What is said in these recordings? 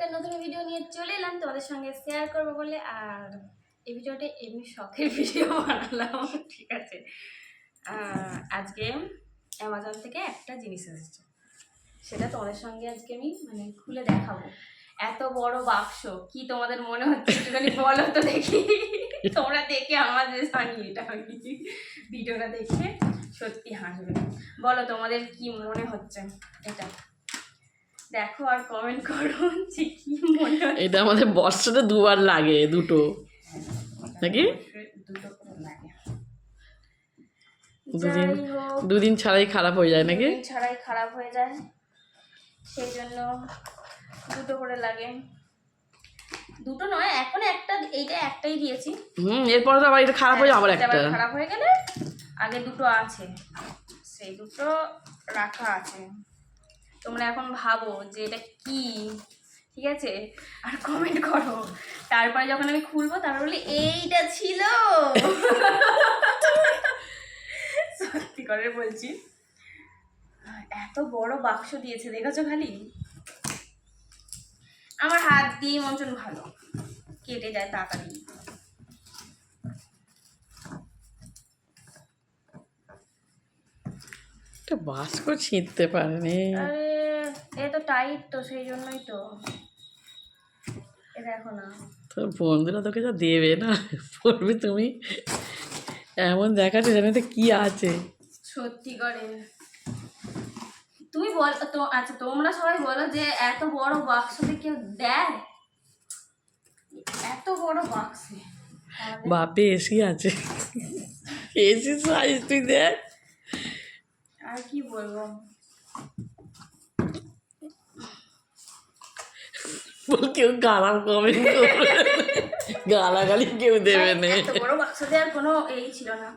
একটা নতুন ভিডিও নিয়ে চলে এলাম। তোমাদের সঙ্গে শেয়ার করব বলে। আর এই ভিডিওটা এমনি শখের ভিডিও বানালাম, ঠিক আছে? আজকে অ্যামাজন থেকে একটা জিনিস এসেছে। সেটা তোমাদের সঙ্গে আজকে আমি মানে খুলে দেখাবো। এত বড় বাক্স, কি তোমাদের মনে হচ্ছে একটুখানি বলো তো দেখি। তোমরা দেখে আমাদের হানি এটা আমি ভিডিওটা দেখে সত্যি হাসবে। বলো তোমাদের কি মনে হচ্ছে? এটা। দেখো আর কমেন্ট করো যে কি মনে হচ্ছে এটা আমাদের বর্ষতে দুবার লাগে দুটো। নাকি? দুটো করে লাগে দুদিন দুদিন ছাড়াই খারাপ হয়ে যায় নাকি? ছাড়াই খারাপ হয়ে যায়। সেই জন্য দুটো করে লাগে। দুটো নয় এখন একটা এইটা একটাই দিয়েছি। হুম এরপরে তো আবার এটা খারাপ হয়ে যাবে আবার একটা। খারাপ হয়ে গেলে আগে দুটো আছে। সেই দুটো রাখা আছে। তোমরা এখন ভাবো যে এটা কি? ঠিক আছে? আর কমেন্ট করো। তারপরে যখন আমি খুলবো তারপর বলি এইটা ছিল। সত্যি করে বলছি। এত বড় বাক্স দিয়েছে দেখেছ খালি? আমার হাত দিয়ে মঞ্চন ভালো। কেটে যায় তাড়াতাড়ি। বাস্ক ছিঁড়তে পারেনি। আরে এ তো টাইট তো সেই জন্যই তো। এ দেখো না তোর বন্ধুরা তোকে যা দেবে না পড়বি তুমি। এমন দেখাচ্ছে জানি তো কি আছে। সত্যি করে। তুমি বল তো আচ্ছা তোমরা সবাই বলো যে এত বড় বাক্সতে কেউ দেয়? এত বড় বাক্সে বাপে এসি আছে। এসি সাইজ তুই দেখ। আর কি বলব? বল কেউ গালাম কমেন্ট করবে। গালাগালি কেউ দেবে না। বড় বাক্স দেওয়ার কোনো এই ছিল না।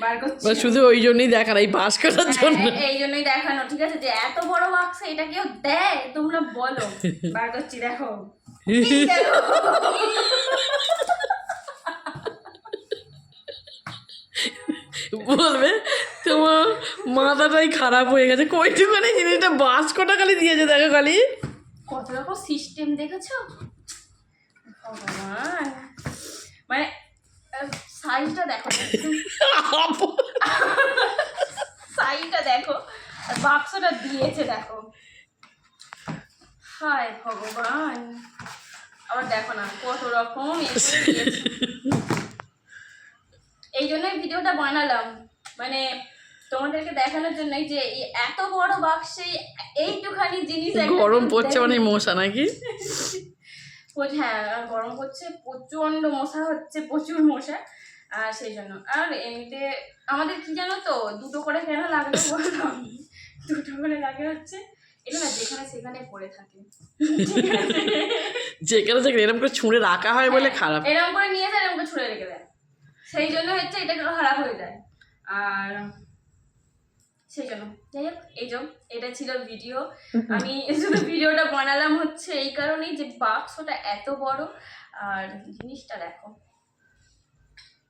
বার করছি। শুধু ওই জন্যই দেখার এই পাস করার জন্য। হ্যাঁ, এই জন্যই দেখানো ঠিক আছে? যে এত বড় বাক্স এটা কেউ দেয়? তোমরা বলো। বার করছি দেখো। বলবে তোমার মাথাটাই খারাপ হয়ে গেছে। কইটুখানি জিনিসটা? বাস কটা খালি দিয়েছে দেখো খালি। কত রকম সিস্টেম দেখেছ? ভগবান। মানে সাইজটা দেখো। সাইজটা দেখো। আর বাক্সটা দিয়েছে দেখো। হায় ভগবান। আবার দেখো না কত রকম। এই জন্যই ভিডিওটা বানালাম। মানে তোমাদেরকে দেখানোর জন্যই যে এত বড় বাক্সে এইটুখানি জিনিস গরম পড়ছে মানে মশা নাকি? হ্যাঁ আর গরম পড়ছে প্রচণ্ড মশা হচ্ছে প্রচুর মশা। আর সেই জন্য। আর এমনিতে আমাদের কি জানো তো দুটো করে কেন লাগল বললাম দুটো করে লাগে হচ্ছে যেখানে সেখানে পড়ে থাকে। যেখানে যেখানে এরকম করে ছুঁড়ে রাখা হয় বলে খারাপ। এরকম করে নিয়ে যায় এরকম করে ছুঁড়ে রেখে দেয়। সেই জন্য হচ্ছে এটা খারাপ হয়ে যায়। আর সেই জন্য। যাই হোক এই যে এটা ছিল ভিডিও আমি শুধু ভিডিওটা বানালাম হচ্ছে এই কারণেই যে বাক্সটা এত বড় আর জিনিসটা দেখো।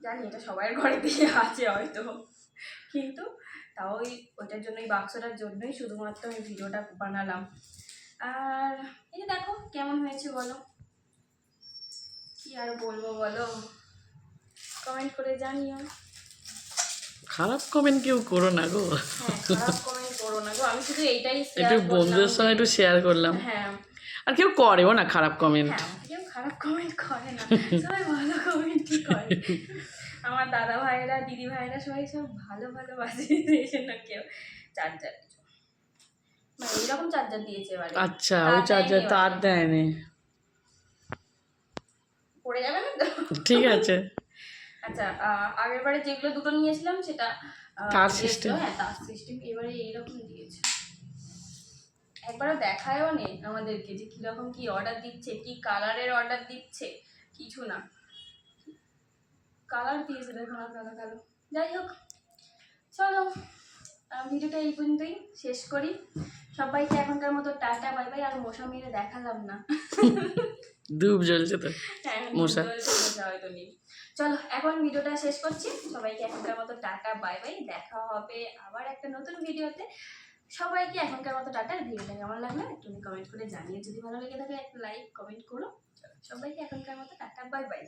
জানি এটা সবার ঘরে দিয়ে আছে হয়তো। কিন্তু তাও ওই ওইটার জন্য এই বাক্সটার জন্যই শুধুমাত্র আমি ভিডিওটা বানালাম। আর এই যে দেখো কেমন হয়েছে বলো? কি আর বলব বলো? কমেন্ট করে জানিও। খারাপ কমেন্ট কেউ করো না গো। হ্যাঁ খারাপ কমেন্ট করো না গো। আমি শুধু এইটাই একটু বন্ধুদের সঙ্গে একটু শেয়ার করলাম। হ্যাঁ। আর কেউ করেও না খারাপ কমেন্ট হ্যাঁ কেউ খারাপ কমেন্ট করে না। সবাই ভালো কমেন্টই করে। আমার দাদা ভাইরা দিদি ভাইরা সবাই সব ভালো ভালো বাজিয়ে দিয়েছে না কেউ চার্জার এইরকম চার্জার দিয়েছে এবারে। আচ্ছা ওই চার্জার তার দেয়নি। পড়ে যাবে না ঠিক আছে। আচ্ছা আগের বারে যেগুলো দুটো নিয়েছিলাম সেটা তার system। হ্যাঁ তার সিস্টেম এবারে এইরকম দিয়েছে। একবারও দেখায়ও নেই আমাদেরকে যে কীরকম কি অর্ডার দিচ্ছে কি কালারের অর্ডার দিচ্ছে কিছু না। কালার দিয়েছে দেখো না কালো কালো। যাই হোক চলো ভিডিওটা এই পর্যন্তই শেষ করি। সবাইকে এখনকার মতো টাটা বাই বাই আর মশা মেরে দেখালাম না। ধূপ জ্বলছে তো। হ্যাঁ, মশা হয়তো নেই। চলো, এখন ভিডিওটা শেষ করছি। সবাইকে এখনকার মতো টাটা, বাই বাই। দেখা হবে আবার একটা নতুন ভিডিওতে। সবাইকে এখনকার মতো টাটা। ভিডিওটা কেমন লাগল একটু কমেন্ট করে জানিয়ে যদি ভালো লেগে থাকে, একটা লাইক কমেন্ট করো। সবাইকে এখনকার মতো টাটা, বাই বাই।